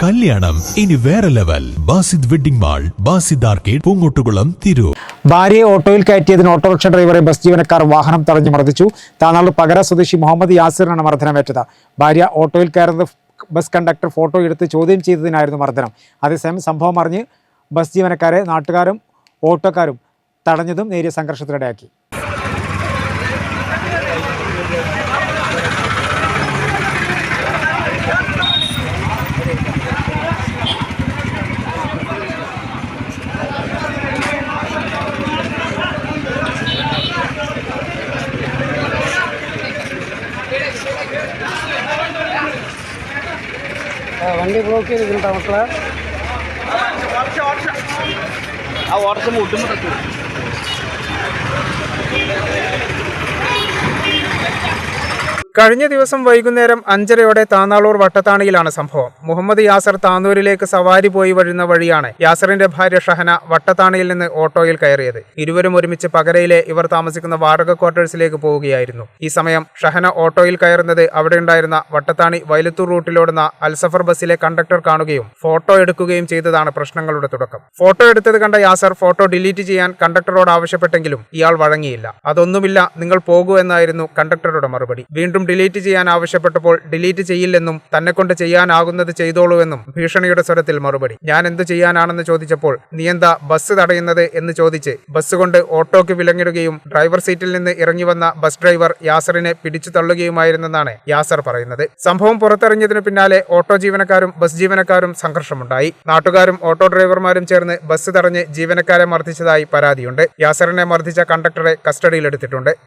കല്യാണം. ഇനി വേറെ level Basid wedding mall Basid arcade Poongottukulam Tirur. ഭാര്യയെ ഓട്ടോയിൽ കയറ്റിയതിന് ഓട്ടോറിക്ഷ ഡ്രൈവറെ ബസ് ജീവനക്കാർ വാഹനം തടഞ്ഞു മർദ്ദിച്ചു. താനാളു പകര സ്വദേശി മുഹമ്മദ് യാസിറിനാണ് മർദ്ദനമേറ്റത്. ഭാര്യ ഓട്ടോയിൽ കയറുന്നത് ബസ് കണ്ടക്ടർ ഫോട്ടോ എടുത്ത് ചോദ്യം ചെയ്തതിനായിരുന്നു മർദ്ദനം. അതേസമയം സംഭവം അറിഞ്ഞ് ബസ് ജീവനക്കാരെ നാട്ടുകാരും ഓട്ടോക്കാരും തടഞ്ഞതും നേരിയ സംഘർഷത്തിനിടയാക്കി. വണ്ടി ബ്ലോക്ക് ചെയ്തിട്ടുണ്ടോ മക്കളെ. ആ ഓട്ടത്തിന് മുട്ടുമ്പോൾ കഴിഞ്ഞ ദിവസം വൈകുന്നേരം അഞ്ചരയോടെ താന്നാളൂർ വട്ടത്താണിയിലാണ് സംഭവം. മുഹമ്മദ് യാസർ താന്നൂരിലേക്ക് സവാരി പോയി വരുന്ന വഴിയാണ് യാസറിന്റെ ഭാര്യ ഷഹന വട്ടത്താണിയിൽ നിന്ന് ഓട്ടോയിൽ കയറിയത്. ഇരുവരും ഒരുമിച്ച് പകരയിലെ ഇവർ താമസിക്കുന്ന വാടക ക്വാർട്ടേഴ്സിലേക്ക് പോവുകയായിരുന്നു. ഈ സമയം ഷഹന ഓട്ടോയിൽ കയറുന്നത് അവിടെയുണ്ടായിരുന്ന വട്ടത്താണി വയലത്തൂർ റൂട്ടിലോടുന്ന അൽസഫർ ബസ്സിലെ കണ്ടക്ടർ കാണുകയും ഫോട്ടോ എടുക്കുകയും ചെയ്തതാണ് പ്രശ്നങ്ങളുടെ തുടക്കം. ഫോട്ടോ എടുത്തത് കണ്ട യാസർ ഫോട്ടോ ഡിലീറ്റ് ചെയ്യാൻ കണ്ടക്ടറോട് ആവശ്യപ്പെട്ടെങ്കിലും ഇയാൾ വഴങ്ങിയില്ല. അതൊന്നുമില്ല നിങ്ങൾ പോകൂ എന്നായിരുന്നു കണ്ടക്ടറുടെ മറുപടി. വീണ്ടും ഡിലീറ്റ് ചെയ്യാൻ ആവശ്യപ്പെട്ടപ്പോൾ ഡിലീറ്റ് ചെയ്യില്ലെന്നും തന്നെ കൊണ്ട് ചെയ്യാനാകുന്നത് ചെയ്തോളൂവെന്നും ഭീഷണിയുടെ സ്വരത്തിൽ മറുപടി. ഞാൻ എന്തു ചെയ്യാനാണെന്ന് ചോദിച്ചപ്പോൾ നീ എന്താ ബസ് തടയുന്നത്? എന്ന് ചോദിച്ച് ബസ് കൊണ്ട് ഓട്ടോയ്ക്ക് വിലങ്ങിടുകയും ഡ്രൈവർ സീറ്റിൽ നിന്ന് ഇറങ്ങി വന്ന ബസ് ഡ്രൈവർ യാസറിനെ പിടിച്ചു തള്ളുകയുമായിരുന്നെന്നാണ് യാസർ പറയുന്നത്. സംഭവം പുറത്തിറങ്ങിയതിനു പിന്നാലെ ഓട്ടോ ജീവനക്കാരും ബസ് ജീവനക്കാരും സംഘർഷമുണ്ടായി. നാട്ടുകാരും ഓട്ടോ ഡ്രൈവർമാരും ചേർന്ന് ബസ് തടഞ്ഞ് ജീവനക്കാരെ മർദ്ദിച്ചതായി പരാതിയുണ്ട്. യാസറിനെ മർദ്ദിച്ച കണ്ടക്ടറെ കസ്റ്റഡിയിലെടുത്തിട്ടുണ്ട്